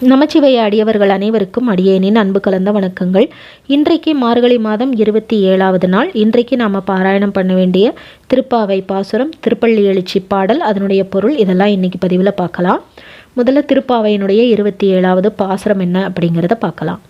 நமச்சிவைய அடியவர்கள் அனைவருக்கும் அடியேனின் அன்பு கலந்த வணக்கங்கள். இன்றைக்கு மார்கழி மாதம் இருபத்தி ஏழாவது நாள். இன்றைக்கு நாம் பாராயணம் பண்ண வேண்டிய திருப்பாவை பாசுரம் திருப்பள்ளி எழுச்சி பாடல் அதனுடைய பொருள் இதெல்லாம் இன்றைக்கி பதிவில் பார்க்கலாம். முதல்ல திருப்பாவையினுடைய இருபத்தி ஏழாவது பாசுரம் என்ன அப்படிங்கிறத பார்க்கலாம்.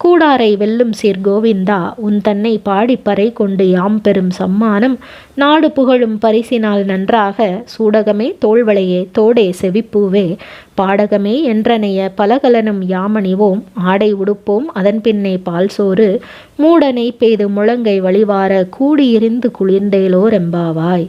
கூடாரை வெல்லும் சீர் கோவிந்தா உன் தன்னை பாடிப்பறை கொண்டு யாம் பெறும் சம்மானம் நாடு புகழும் பரிசினால் நன்றாக சூடகமே தோல்வளையே தோடே செவிப்பூவே பாடகமே என்றனைய பலகலனும் யாமணிவோம் ஆடை உடுப்போம் அதன் பின்னே பால் சோறு மூடனை பெய்து முழங்கை வழிவார கூடியிருந்து குளிர்ந்தேலோர் எம்பாவாய்.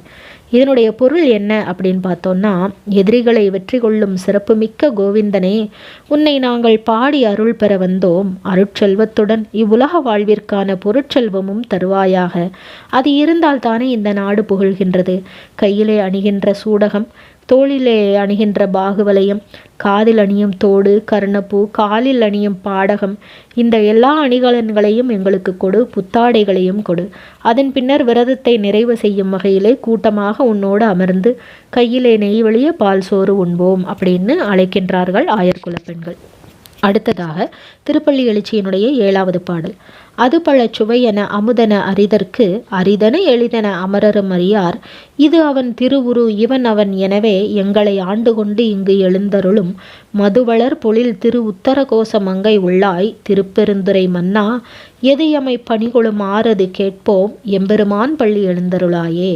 இதனுடைய பொருள் என்ன அப்படின்னு பார்த்தோம்னா எதிரிகளை வெற்றி கொள்ளும் சிறப்புமிக்க கோவிந்தனே உன்னை நாங்கள் பாடி அருள் பெற வந்தோம். அருட்செல்வத்துடன் இவ்வுலக வாழ்விற்கான பொருட்செல்வமும் தருவாயாக. அது இருந்தால் தானே இந்த நாடு புகழ்கின்றது. கையிலே அணிகின்ற சூடகம் தோளிலே அணிகின்ற பாகுவலயம் காதில் அணியும் தோடு கர்ணப்பூ காலில் அணியும் பாடகம் இந்த எல்லா அணிகலன்களையும் எங்களுக்கு கொடு புத்தாடைகளையும் கொடு. அதன் பின்னர் விரதத்தை நிறைவு செய்யும் வகையிலே கூட்டமாக உன்னோடு அமர்ந்து கையிலே நெய் வழிய பால் சோறு உண்போம் அப்படின்னு அழைக்கின்றார்கள் ஆயர்குல பெண்கள். அடுத்ததாக திருப்பள்ளி எழுச்சியினுடைய ஏழாவது பாடல். அது பல சுவையென அமுதன அரிதற்கு அரிதன எளிதன அமரரும் அறியார். இது அவன் திருவுரு இவன் அவன் எனவே எங்களை ஆண்டு கொண்டு இங்கு எழுந்தருளும். மதுவளர் பொழில் திரு உத்தரகோச மங்கை உள்ளாய் திருப்பெருந்துரை மன்னா எதையமை பணிகொளும் ஆறது கேட்போம் எம்பெருமான் பள்ளி எழுந்தருளாயே.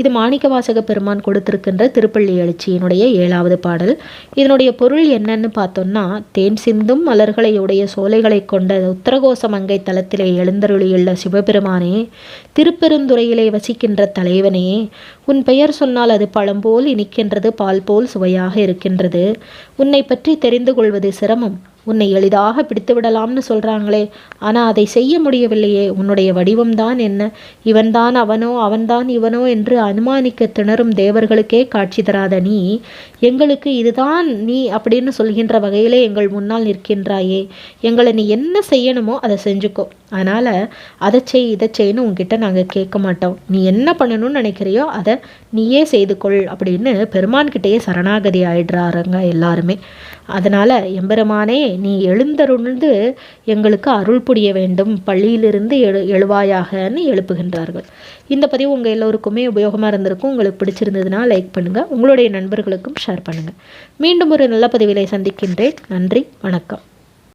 இது மாணிக்கவாசக பெருமான் கொடுத்திருக்கின்ற திருப்பள்ளி எழுச்சியினுடைய ஏழாவது பாடல். இதனுடைய பொருள் என்னன்னு பார்த்தோம்னா தேன் சிந்தும் மலர்களை உடைய சோலைகளை கொண்ட உத்தரகோச மங்கை தளத்தில் எழுந்தருளியுள்ள சிவபெருமானே திருப்பெருந்துறையிலே வசிக்கின்ற தலைவனே உன் பெயர் சொன்னால் அது பழம்போல் இனிக்கின்றது பால் போல் சுவையாக இருக்கின்றது. உன்னை பற்றி தெரிந்து கொள்வது சிரமம். உன்னை எளிதாக பிடித்து விடலாம்னு சொல்கிறாங்களே ஆனால் அதை செய்ய முடியவில்லையே. உன்னுடைய வடிவம்தான் என்ன? இவன்தான் அவனோ அவன்தான் இவனோ என்று அனுமானிக்க திணறும் தேவர்களுக்கே காட்சி தராத நீ எங்களுக்கு இதுதான் நீ அப்படின்னு சொல்கின்ற வகையிலே எங்கள் முன்னால் நிற்கின்றாயே. எங்களை நீ என்ன செய்யணுமோ அதை செஞ்சுக்கோ. அதனால் அதை செய் இதை செய்யணும் உங்ககிட்ட நாங்கள் கேட்க மாட்டோம். நீ என்ன பண்ணணும்னு நினைக்கிறியோ அதை நீயே செய்து கொள் அப்படின்னு பெருமான்கிட்டேயே சரணாகதி ஆயிடுறாருங்க எல்லாருமே. அதனால் எம்பெருமானே நீ எழுந்தருள்ந்து எங்களுக்கு அருள் புரிய வேண்டும். பள்ளியிலிருந்து எழு எழுவாயாகன்னு எழுப்புகின்றார்கள். இந்த பதிவு உங்கள் எல்லோருக்குமே உபயோகமாக இருந்திருக்கும். உங்களுக்கு பிடிச்சிருந்ததுன்னா லைக் பண்ணுங்கள் உங்களுடைய நண்பர்களுக்கும் ஷேர் பண்ணுங்கள் மீண்டும் ஒரு நல்ல பதிவிலை சந்திக்கின்றேன். நன்றி. வணக்கம்.